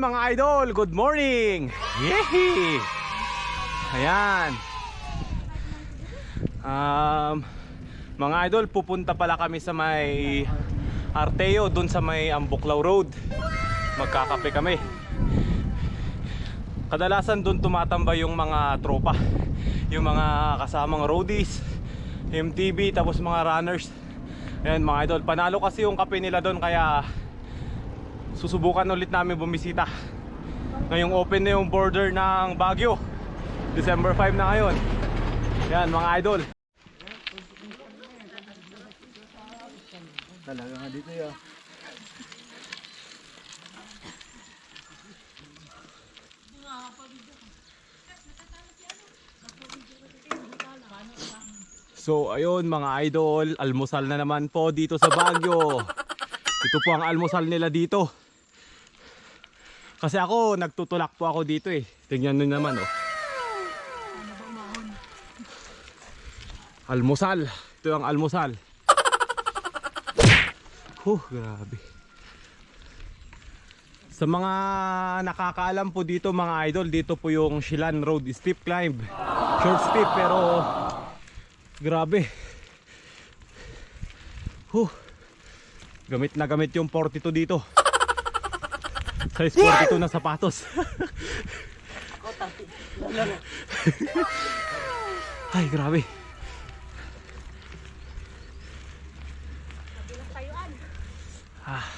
Mga idol, good morning! Yehey! Ayan. Um, mga idol, pupunta pala kami sa may Arteo, dun sa may Ambuklaw Road. Magkakape kami. Kadalasan dun tumatambay yung mga tropa. Yung mga kasamang roadies, MTB, tapos mga runners. Ayan mga idol, panalo kasi yung kape nila doon kaya susubukan ulit namin bumisita. Ngayong open na yung border ng Baguio. December 5 na ngayon. Yan mga idol. Talaga nga dito yun. So ayun mga idol, almusal na naman po dito sa Baguio. Ito po ang almusal nila dito. Kasi ako, nagtutulak po ako dito eh. Tingnan nyo naman oh. Almusal. Ito ang almusal. Huh, grabe. Sa mga nakakaalam po dito mga idol, dito po yung Shilan Road steep climb. Short steep pero grabe. Huh. Gamit na gamit yung 42 dito. Size 42 na sapatos. Ay, grabe. Ah.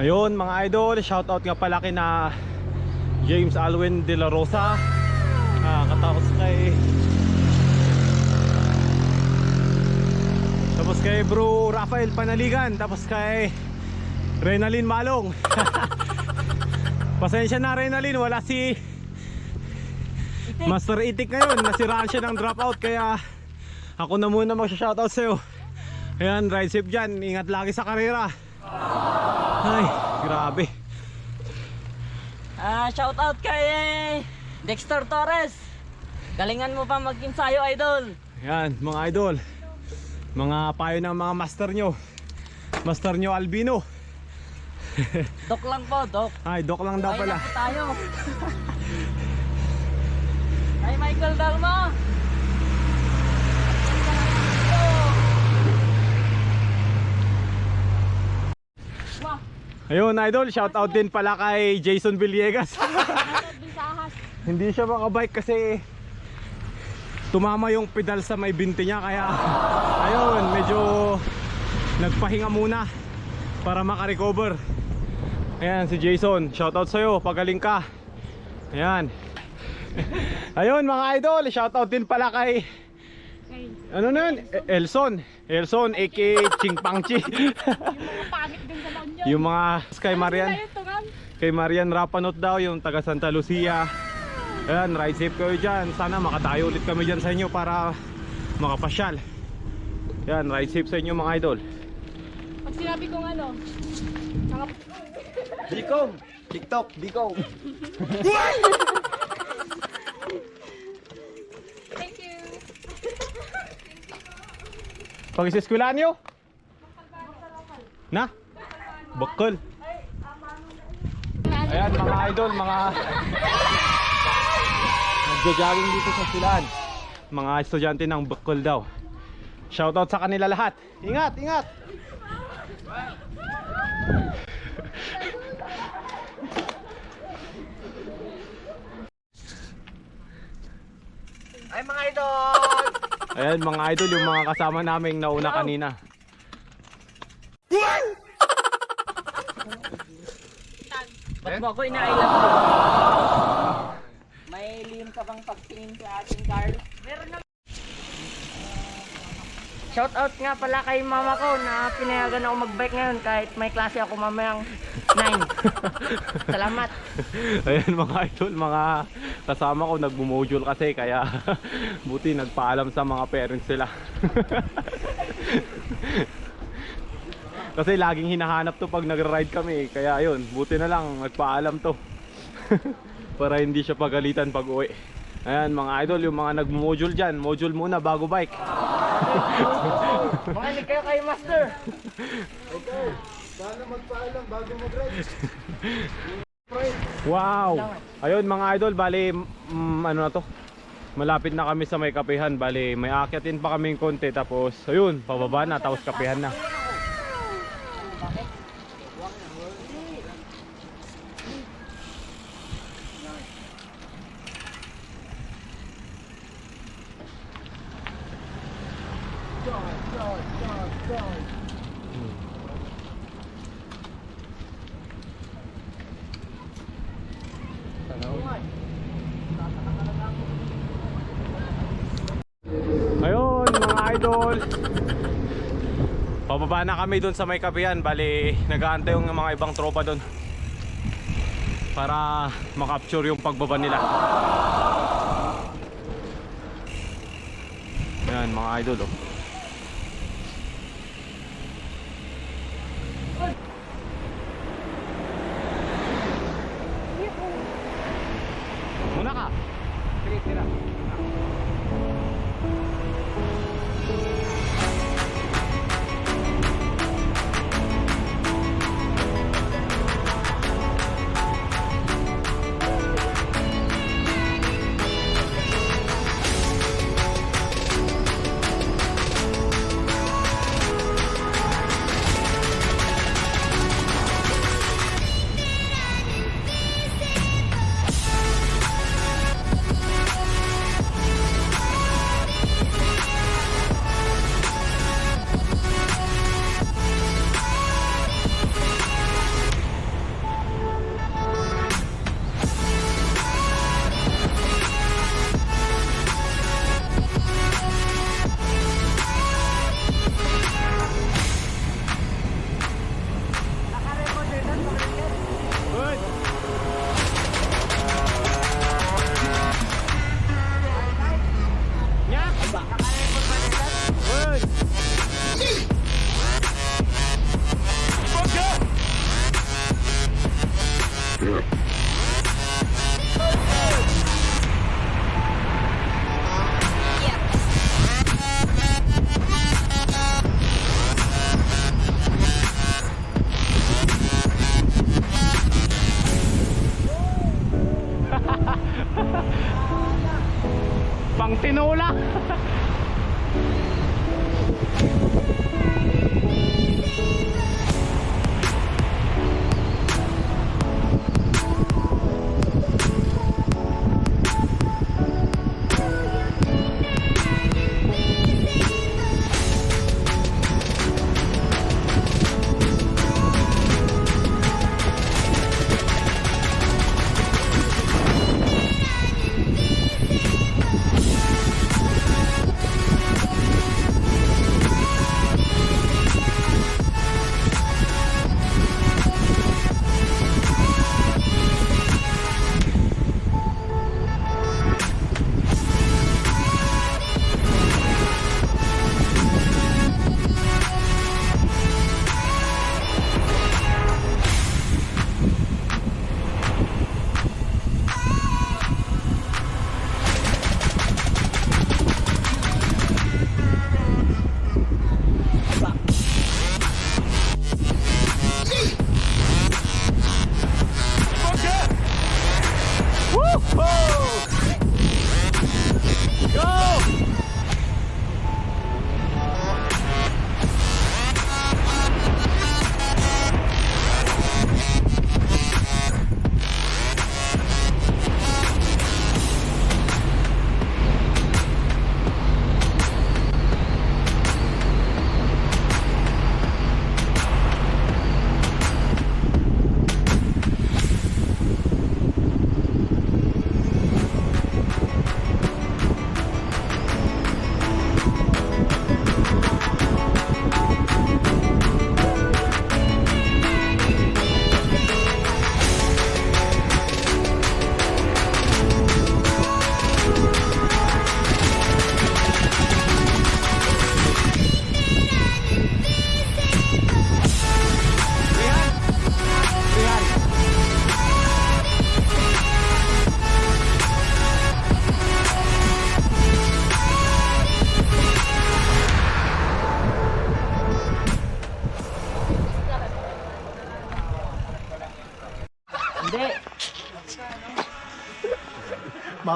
Ayun mga idol, shoutout nga pala kina James Alwin De La Rosa. Ah, katapos kay Tapos kay Bro Rafael Panaligan, tapos kay Renalyn Malong. Pasensya na Renalyn, wala si Master Itik ngayon, nasiraan siya ng dropout kaya ako na muna magsha-shoutout sa'yo. Ayan, ride safe dyan, ingat lagi sa karera. Ay, grabe. Ah, shout out kay Dexter Torres. Galingan mo pa mag-ensayo, idol. Ayan, mga idol. Mga payo ng mga master nyo. Master nyo Albino. Dok lang po, Dok. Ay, dok lang daw Ay, pala. naku tayo. Ay, Michael Dalma. Ayun, idol, shout out din pala kay Jason Villegas. Hindi siya makabike kasi tumama yung pedal sa may binti niya kaya ayun, medyo nagpahinga muna para makarecover. Ayan si Jason, shout out sa'yo, pagaling ka. Ayan. Ayun mga idol, shout out din pala kay ano na yun? E- Elson. Elson aka Ching Pangchi. Pangit din sa banyo. yung mga kay Marian. Kay Marian Rapanot daw, yung taga Santa Lucia. Ayan, ride safe kayo dyan. Sana makatayo ulit kami dyan sa inyo para makapasyal. Ayan, ride safe sa inyo mga idol. Pag sinabi kong ano, mga Bikong! TikTok, Bikong! thank you. Pag isiskulaan nyo? Na? Bukol. Ayan mga idol, mga nagja-jogging dito sa silan. Mga estudyante ng Bukol daw. Shoutout sa kanila lahat. Ingat, ingat. Ay, mga idol. Ayan mga idol, yung mga kasama naming nauna kanina. Ba't mo ako inailan mo? May lihim ka bang pag-clean sa ating car? Meron na. Shout out nga pala kay mama ko na pinayagan ako mag-bike ngayon kahit may klase ako mamayang 9. Salamat. Ayan mga idol, mga kasama ko nagmo-module kasi kaya buti nagpaalam sa mga parents sila. kasi laging hinahanap to pag nagra-ride kami, kaya ayun, buti na lang nagpaalam to. Para hindi siya pagalitan pag uwi. Ayan mga idol, yung mga nagmo-module dyan, module muna bago bike. Makinig kayo kay Master. Sana magpaalam bago mag-ride. Wow! Ayun mga idol, bali mm, ano na to? Malapit na kami sa may kapihan, bali may akyatin pa kaming konti tapos ayun, pababa na tapos kapihan na. Ayun mga idol. Pababa na kami doon sa may kapihan, bali nag-aantay yung mga ibang tropa doon. Para makapture yung pagbaba nila. Yan mga idol oh.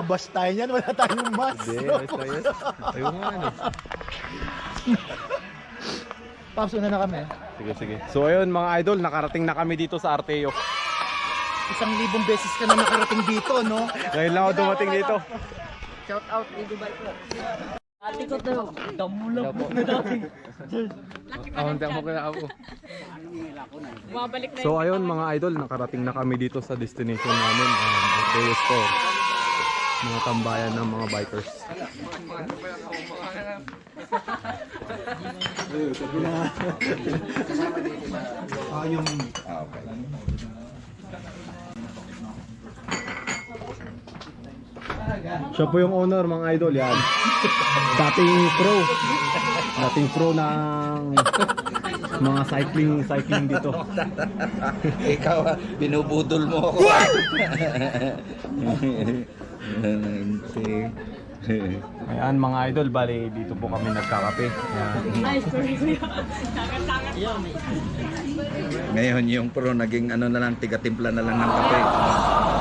Mabas tayo niyan, wala tayong mask. Hindi, ayos ayos. Ayun nga ano. Paps, una na kami. Sige, sige. So ayun mga idol, nakarating na kami dito sa Arteo. Isang libong beses ka na nakarating dito, no? Ngayon lang ako dumating dito. Shout out Dubai ko. Ate ko to. Damula po. Bumabalik na So ayun mga idol, nakarating na kami dito sa destination namin, um, Arteo Store. Mga tambayan ng mga bikers. Siya po yung owner mga idol yan. Dating pro. Dating pro ng mga cycling cycling dito. Ikaw, ah, binubudol mo ako. Ayan mga idol, bali dito po kami nagkakape. Ay, sorry kuya. Ngayon yung pro naging ano na lang, tiga-timpla na lang ng kape.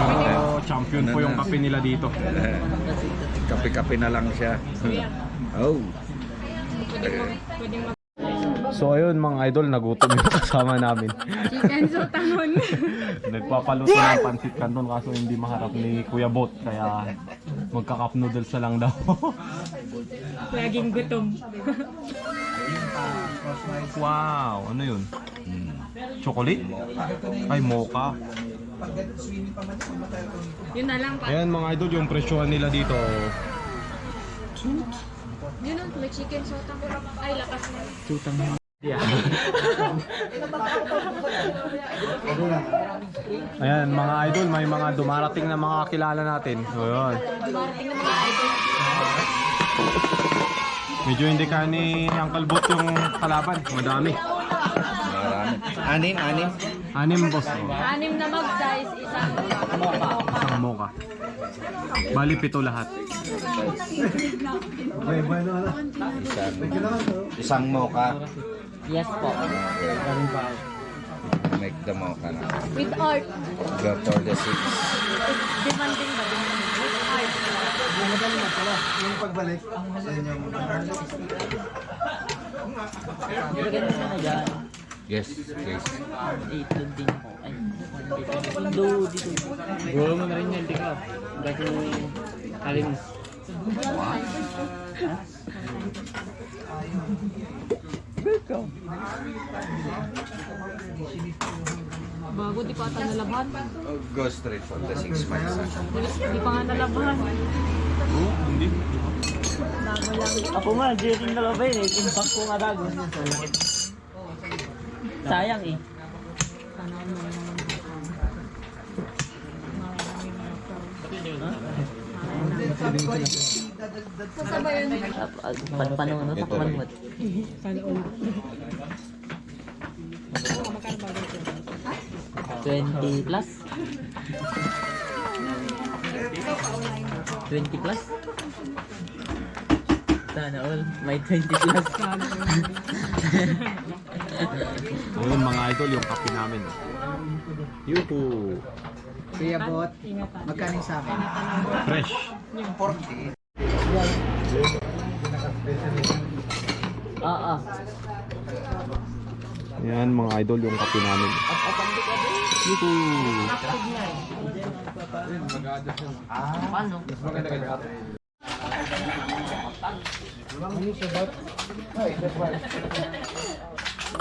Pero champion po yung kape nila dito. Kape-kape na lang siya. Oh. So ayun mga idol, nagutom yung kasama namin. Chicken so tangon. Nagpapaluto ng pansit canton kaso hindi maharap ni Kuya Bot kaya magka-cup noodles na lang daw. Laging gutom. wow, ano yun? Chocolate? Ay, mocha. Yun na lang pa. Ayan mga idol, yung presyohan nila dito. Yun ang may chicken so tangon. Ay, lakas na. Ayan mga idol, may mga dumarating na mga kilala natin. O yun. Dumarating na mga idol. Medyo hindi ka ni Uncle Bot yung kalaban. Madami. Marami. Anim, anim. Anim boss. Oh. Anim na mag-size, isang mocha. Bali pito lahat. Isang, isang mocha. Yes po. Make the mocha na. With art. Go for the six. Demanding ba? Demanding. With art. Bigyan mo na dyan. Yes, yes. Itlog din ako. Ay, dito. Dito. Gulo mo na rin yan, tika. Bago kalimus. Bago di pa ata nalaban. Go straight for the six miles. Di pa nga nalaban. Bago lang. Ako nga, Jerry na ba yun eh. Impact ko nga dago. Sayang eh. Pan paano ano? Takpan mo. Sana all. 20 plus? 20 plus? Sana all. May 20 plus. Ayun mga idol yung kape namin. Yuhu. Kuya Bot, magkano sa akin? Fresh. Oo. Yan mga idol yung kape namin. Yuhu. Paano? Ay,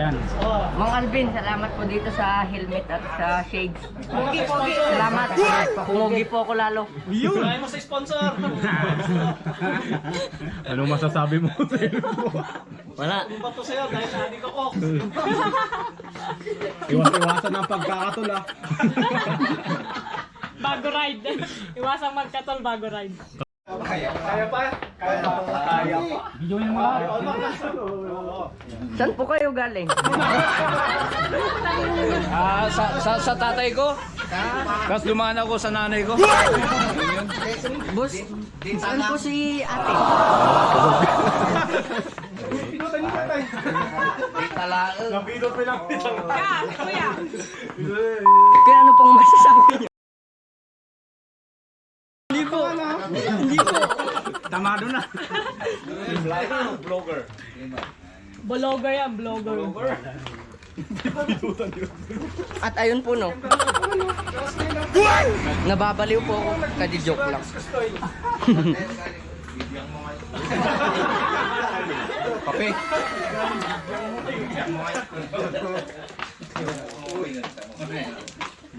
Yan. Mang Alvin, salamat po dito sa helmet at sa shades. Pogi, pogi. Salamat. Pumogi po ako lalo. Anong masasabi mo? Wala. Iwas-iwasan ang pagkakatula. Bago ride. Iwasang magkatol bago ride. Saan po kayo galing? Ah, sa, sa, sa tatay ko. Tapos dumaan ako sa nanay ko. Boss, saan po si ate? Napidot pa lang. Kaya ano pang masasabi niyo? Tamado na. Blogger yan, blogger. At ayun po no. Nababaliw po ako. Kadi-joke lang. Kape.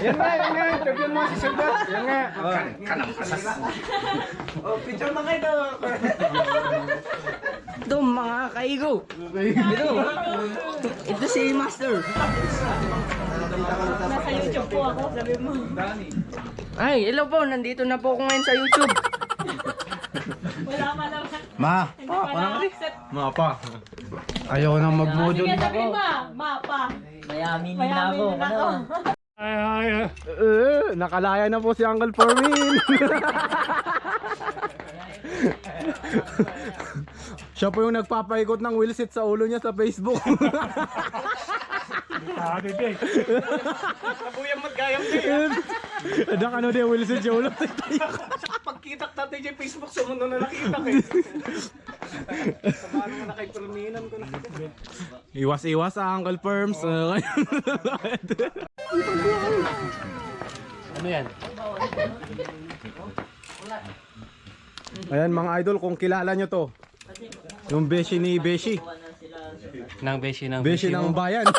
Yan nga, yan nga. Interview mo si Sugat. Yan nga. Ito mga kaigo. Ito. Ito si Master. Nasa YouTube po ako, sabi mo. Ay, hello po. Nandito na po ako ngayon sa YouTube. Wala pa lang. Ma. Hindi pa na-accept. Mapa. Ayaw nang mag-model. Sige, sabi mo, mapa. Mayamin din ako. ako. Ay, ay, ay. Eh, nakalaya na po si Uncle Fermin. Siya po yung nagpapaikot ng wheelset sa ulo niya sa Facebook. Ah, hindi. Kabuyang magkayang din. Adak ano din wheelset sa ulo. Pagkitak natin sa Facebook, sumunod na nakita eh. Samahan mo na kay Perminan ko na. Iwas-iwas sa Uncle Perms. Uh, Ano yan? Ayan mga idol, kung kilala nyo to. Yung beshi ni Beshi. Nang beshi ng Beshi ng bayan.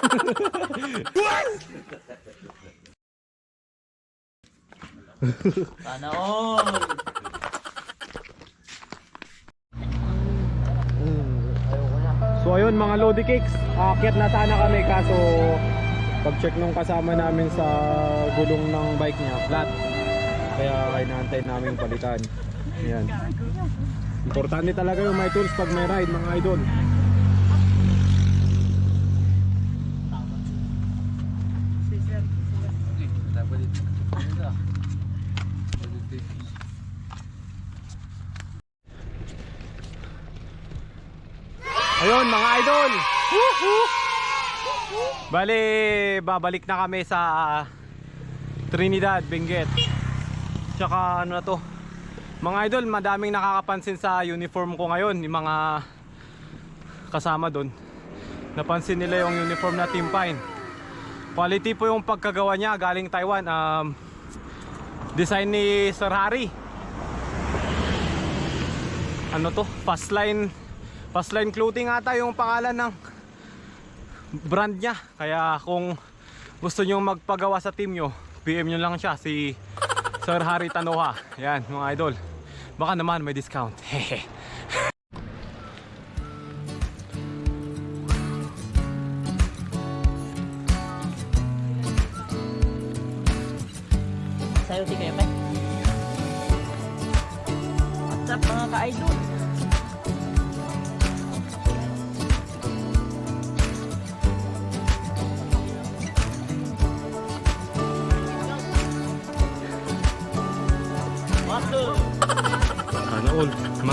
Sana all. So ayun mga Lodi Cakes, aakyat na sana kami kaso pag-check nung kasama namin sa gulong ng bike niya, flat. Kaya inaantay namin palitan. Ayan. Importante talaga yung may tools pag may ride mga idol. Ayun mga idol. Bali, babalik na kami sa Trinidad, Benguet. Tsaka ano na to. Mga idol, madaming nakakapansin sa uniform ko ngayon, yung mga kasama doon. Napansin nila yung uniform na Team Pine. Quality po yung pagkagawa niya galing Taiwan. Um, design ni Sir Harry. Ano to? Fastline Fastline Clothing ata yung pangalan ng brand niya. Kaya kung gusto nyo magpagawa sa team nyo, PM nyo lang siya si Sir Harry Tanoha. Yan mga idol. Baka naman may discount. Hehe. Sa'yo, di kayo. What's up mga ka-idol?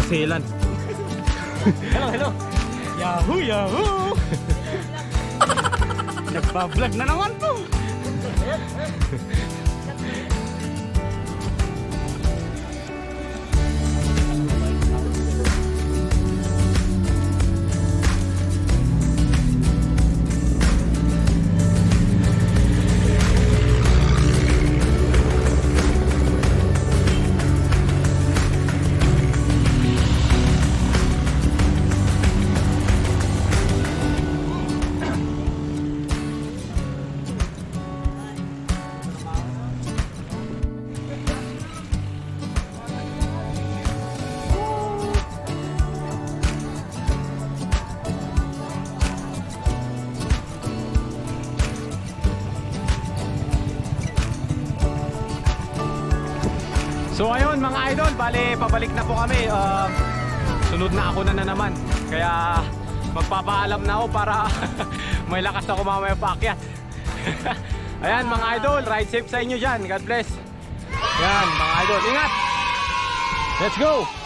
Maselan. hello, hello. Yahoo, yahoo! Nagpa-vlog na naman to. bali pabalik na po kami. Um, sunod na ako na na naman. Kaya magpapaalam na ako para may lakas ako mamaya paakyat. Ayan mga idol, ride safe sa inyo dyan. God bless. Ayan mga idol, ingat! Let's go!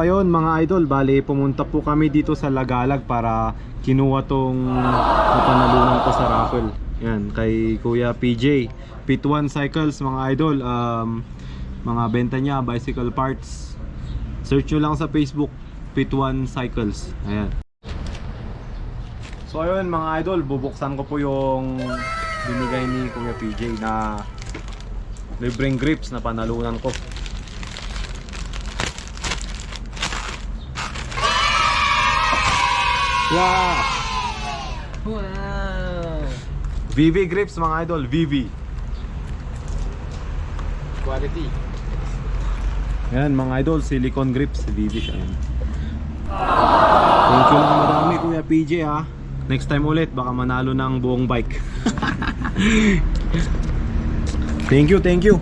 So ayun mga idol, bali pumunta po kami dito sa Lagalag para kinuha tong napanalunan ko sa raffle. Yan, kay Kuya PJ. Pit 1 Cycles mga idol, um, mga benta niya, bicycle parts. Search nyo lang sa Facebook, Pit 1 Cycles. Ayan. So ayun mga idol, bubuksan ko po yung binigay ni Kuya PJ na libreng grips na panalunan ko. Wow! Wow! VV grips mga idol, VV. Quality. Yan mga idol, silicone grips, VV siya yan. Thank you lang madami Kuya PJ ha. Next time ulit, baka manalo ng buong bike. thank you, thank you.